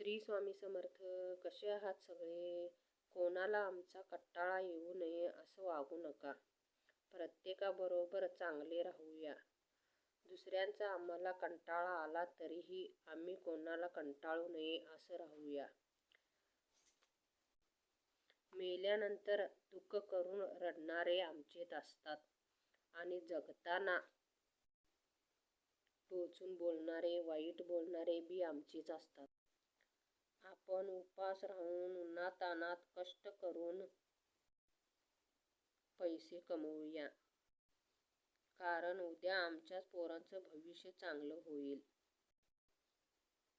श्री स्वामी समर्थ कसे आहात सगळे? कोणाला आमचा कट्टाळा येऊ नये असं वागू नका. प्रत्येकाबरोबर चांगले राहूया. दुसऱ्यांचा आम्हाला कंटाळा आला तरीही आम्ही कोणाला कंटाळू नये असं राहूया. मेल्यानंतर दुःख करून रडणारे आमचेच असतात आणि जगताना टोचून बोलणारे वाईट बोलणारे बी आमचेच असतात. आपण उपास राहून उन्हातानात कष्ट करून पैसे कमवूया. कारण उद्या आमच्याच पोरांचं भविष्य चांगलं होईल.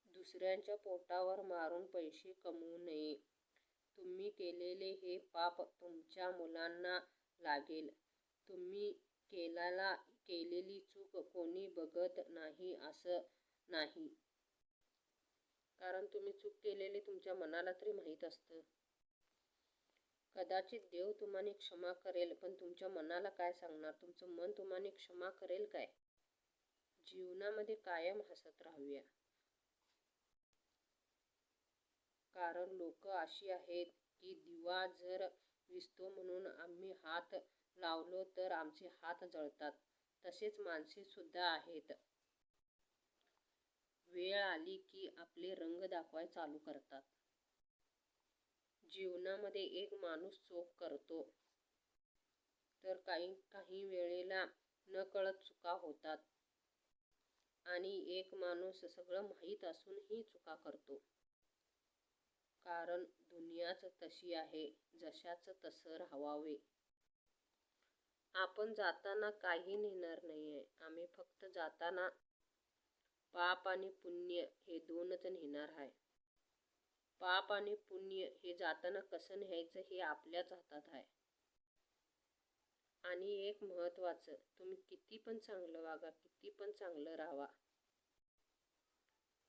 दुसऱ्यांच्या पोटावर मारून पैसे कमवू नये. तुम्ही केलेले हे पाप तुमच्या मुलांना लागेल. तुम्ही केलेला केलेली चूक कोणी बघत नाही असं नाही. कारण तुम्ही चूक केलेली तुमच्या मनाला तरी माहीत असतं. कदाचित देव तुम्हाने क्षमा करेल पण तुमच्या मनाला काय सांगणार? तुमचं मन तुम्हाने क्षमा करेल काय? जीवनामध्ये कायम हसत राहूया. कारण लोक अशी आहेत की दिवा जर विसतो म्हणून आम्ही हात लावलो तर आमचे हात जळतात. तसेच माणसे सुद्धा आहेत. आली की आपले रंग दाखवाय चालू करतात. जीवनामध्ये एक माणूस चोख करतो. तर काही काही वेळेला नकळत चुका होतात. आणि एक माणूस सगळं माहीत असूनही चुका करतो. कारण दुनियाच तशी आहे जशाचं तसं राहावे आपण जाताना काही नेणार नाहीये. आम्ही फक्त जाताना पाप आणि पुण्य हे दोनच नेणार आहे. पाप आणि पुण्य हे जाताना कसं न्यायचं हे आपल्याच हातात आहे. आणि एक महत्त्वाचं तुम्ही किती पण चांगलं वागा किती पण चांगलं राहावा.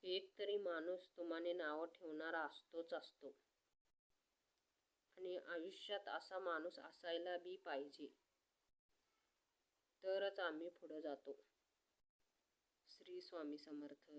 एक तरी माणूस तुम्हाने नावं ठेवणारा असतोच असतो. आणि आयुष्यात असा माणूस असायला बी पाहिजे. तरच आम्ही पुढं जातो. श्री स्वामी समर्थ.